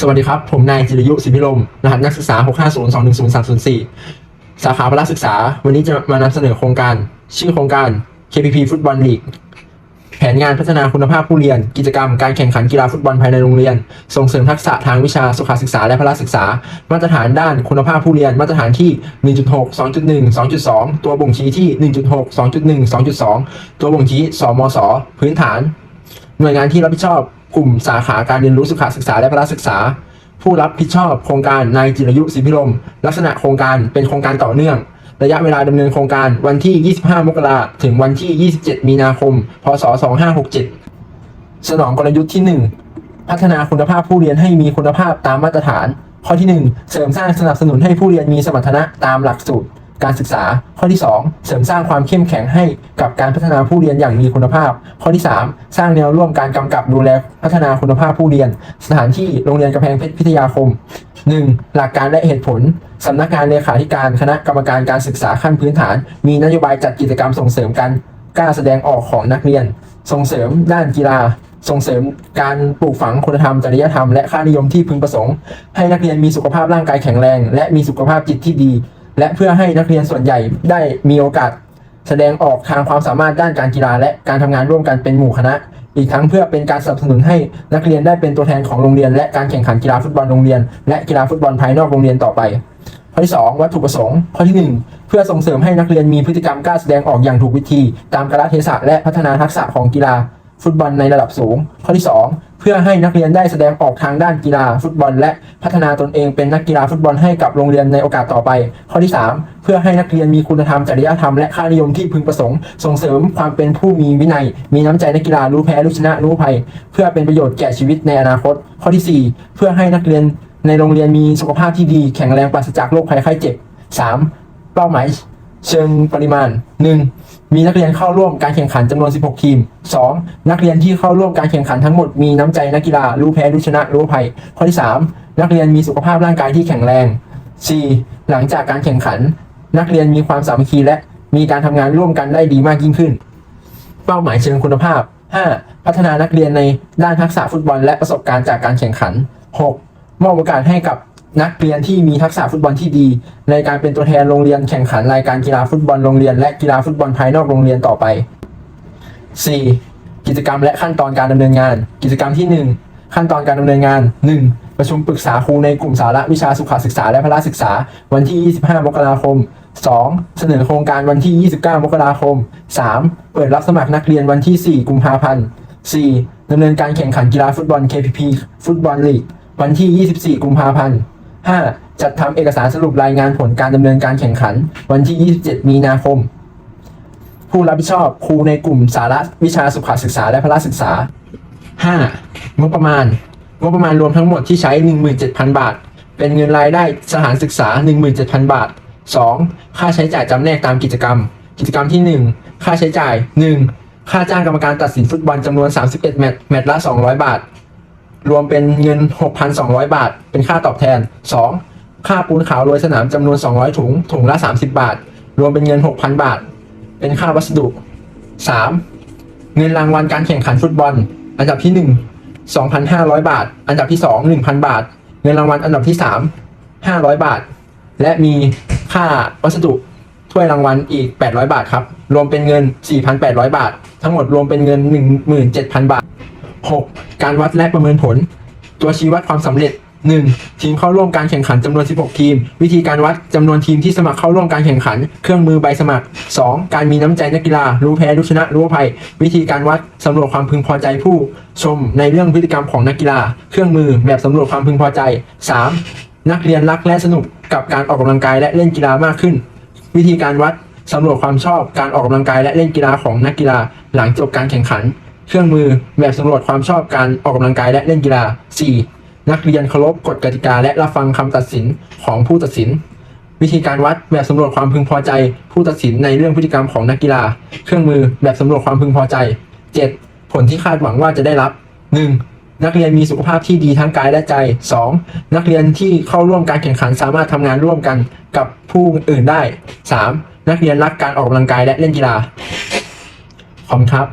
สวัสดีครับ ผมนายจิรยุสิพิรมรหัสนักศึกษา 650210304 สาขาพละศึกษา วันนี้จะมานำเสนอโครงการ ชื่อโครงการ KPP ฟุตบอลลีกแผนงานพัฒนาคุณภาพผู้เรียน กิจกรรมการแข่งขันกีฬาฟุตบอลภายในโรงเรียน ส่งเสริมทักษะทางวิชาสุขศึกษาและพละศึกษา มาตรฐานด้านคุณภาพผู้เรียน มาตรฐานที่ 1.6 2.1 2.2 ตัวบ่งชี้ที่ 1.6 2.1 2.2 ตัวบ่งชี้สมศพื้นฐาน หน่วยงานที่รับผิดชอบ กลุ่มสาขาการเรียนรู้สุขศึกษาและพละศึกษา ผู้รับผิดชอบโครงการนายจิรยุสิพิรมลักษณะโครงการเป็นโครงการต่อเนื่อง ระยะเวลาดำเนินโครงการวันที่ 25 มกราถึงวันที่ 27 มีนาคม พศ 2567 สนองกลยุทธ์ที่ 1 พัฒนาคุณภาพผู้เรียนให้มีคุณภาพตามมาตรฐาน ข้อที่ 1 เสริมสร้างสนับสนุนให้ผู้เรียนมีสมรรถนะตามหลักสูตร การศึกษา ข้อที่ 2 เสริมสร้างความเข้มแข็งให้กับการพัฒนาผู้เรียนอย่างมีคุณภาพ ข้อที่ 3 สร้างแนวร่วมการกำกับดูแลพัฒนาคุณภาพผู้เรียน สถานที่โรงเรียนกำแพงเพชรพิทยาคม 1. หลักการและเหตุผลสำนักงานเลขาธิการคณะกรรมการการศึกษาขั้นพื้นฐาน มีนโยบายจัดกิจกรรมส่งเสริมการกล้าแสดงออกของนักเรียน ส่งเสริมด้านกีฬา ส่งเสริมการปลูกฝังคุณธรรมจริยธรรมและค่านิยมที่พึงประสงค์ ให้นักเรียนมีสุขภาพร่างกายแข็งแรง และมีสุขภาพจิตที่ดี และเพื่อให้นักเรียนส่วนใหญ่ได้มีโอกาส แสดงออกทางความสามารถด้านการกีฬา และการทำงานร่วมกันเป็นหมู่คณะ อีกทั้งเพื่อเป็นการสนับสนุนให้นักเรียนได้เป็นตัวแทนของโรงเรียน และการแข่งขันกีฬาฟุตบอลโรงเรียน และกีฬาฟุตบอลภายนอกโรงเรียนต่อไปข้อที่ 2 วัตถุประสงค์ ข้อที่ 1 เพื่อส่งเสริมให้นักเรียนมีพฤติกรรมกล้าแสดงออกอย่างถูกวิธี ตามกาลเทศะและพัฒนาทักษะของกีฬาฟุตบอลในระดับสูง ข้อที่ 2 พื่อให้นักเรียนได้แสดงออกทางด้านกีฬาฟุตบอล และพัฒนาตนเองเป็นนักกีฬาฟุตบอลให้กับโรงเรียนในโอกาสต่อไป ข้อที่ 3 เพื่อให้นักเรียนมีคุณธรรมจริยธรรมและค่านิยมที่พึงประสงค์ ส่งเสริมความเป็นผู้มีวินัย มีน้ำใจนักกีฬารู้แพ้รู้ชนะรู้ภัย เพื่อเป็นประโยชน์แก่ชีวิตในอนาคต ข้อที่ 4 เพื่อให้นักเรียนในโรงเรียนมีสุขภาพที่ดี แข็งแรงปราศจากโรคภัยไข้เจ็บ 3. เป้าหมาย เชิงปริมาณ 1. มีนักเรียนเข้าร่วมการแข่งขันจำนวน 16 ทีม 2. นักเรียนที่เข้าร่วมการแข่งขันทั้งหมดมีน้ำใจนักกีฬารู้แพ้รู้ชนะรู้ภัย ข้อที่ 3. นักเรียนมีสุขภาพร่างกายที่แข็งแรง 4. หลังจากการแข่งขัน นักเรียนมีความสามัคคีและมีการทำงานร่วมกันได้ดีมากยิ่งขึ้น เป้าหมายเชิงคุณภาพ 5. พัฒนานักเรียนในด้านทักษะฟุตบอลและประสบการณ์จากการแข่งขัน 6. มอบโอกาสให้กับ นักเรียนที่มีทักษะฟุตบอลที่ดี ในการเป็นตัวแทนโรงเรียนแข่งขันรายการกีฬาฟุตบอลโรงเรียน และกีฬาฟุตบอลภายนอกโรงเรียนต่อไป 4. กิจกรรมและขั้นตอนการดำเนินงาน กิจกรรมที่ 1 ขั้นตอนการดำเนินงาน 1. ประชุมปรึกษาครูในกลุ่มสาระวิชาสุขศึกษาและพละศึกษา วันที่ 25 มกราคม 2. เสนอโครงการวันที่ 29 มกราคม 3. เปิดรับสมัครนักเรียนวันที่ 4 กุมภาพันธ์ 4. ดำเนินการแข่งขันกีฬาฟุตบอล KPP ฟุตบอลลีก วันที่ 24 กุมภาพันธ์ 5. จัดทำเอกสารสรุปรายงานผลการดำเนินการแข่งขัน วันที่ 27 มีนาคม ผู้รับผิดชอบครูในกลุ่มสาระวิชาสุขศึกษาและพละศึกษา 5. งบประมาณ งบประมาณรวมทั้งหมดที่ใช้ 17,000 บาท เป็นเงินรายได้สถานศึกษา 17,000 บาท 2. ค่าใช้จ่ายจำแนกตามกิจกรรม กิจกรรมที่ 1 ค่าใช้จ่าย 1. ค่าจ้างกรรมการตัดสินฟุตบอลจำนวน 31 แมตช์แมตช์ละ 200 บาท รวมเป็นเงิน 6,200 บาท เป็นค่าตอบแทน 2. ค่าปูนขาวโรยสนามจำนวน 200 ถุง ถุงละ 30 บาท รวมเป็นเงิน 6,000 บาท เป็นค่าวัสดุ 3. เงินรางวัลการแข่งขันฟุตบอล อันดับที่ 1 2,500 บาท อันดับที่ 2 1,000 บาท เงินรางวัลอันดับที่ 3 500 บาท และมีค่าวัสดุถ้วยรางวัลอีก 800 บาทครับ รวมเป็นเงิน 4,800 บาท ทั้งหมดรวมเป็นเงิน 17,000 บาท 6. การวัดและประเมินผล ตัวชี้วัดความสำเร็จ 1. ทีมเข้าร่วมการแข่งขันจำนวน 16 ทีม วิธีการวัดจำนวนทีมที่สมัครเข้าร่วมการแข่งขัน เครื่องมือใบสมัคร 2. การมีน้ำใจนักกีฬา รู้แพ้รู้ชนะรู้ภัย วิธีการวัดสำรวจความพึงพอใจผู้ ชมในเรื่องพฤติกรรมของนักกีฬา เครื่องมือแบบสำรวจความพึงพอใจ 3. นักเรียนรักและสนุกกับการออกกำลังกายและเล่นกีฬามากขึ้น วิธีการวัดสำรวจความชอบการออกกำลังกายและเล่นกีฬาของนักกีฬาหลังจบการแข่งขัน เครื่องมือแบบสำรวจความชอบการออกกำลังกายและเล่นกีฬา 4. นักเรียนเคารพกฎกติกาและรับฟังคำตัดสินของผู้ตัดสิน วิธีการวัดแบบสำรวจความพึงพอใจ ผู้ตัดสินในเรื่องพฤติกรรมของนักกีฬา เครื่องมือแบบสำรวจความพึงพอใจ 7. ผลที่คาดหวังว่าจะได้รับ 1. นักเรียนมีสุขภาพที่ดีทั้งกายและใจ 2. นักเรียนที่เข้าร่วมการแข่งขันสามารถทำงานร่วมกันกับผู้อื่นได้ 3. นักเรียนรักการออกกำลังกายและเล่นกีฬาขอบคุณครับ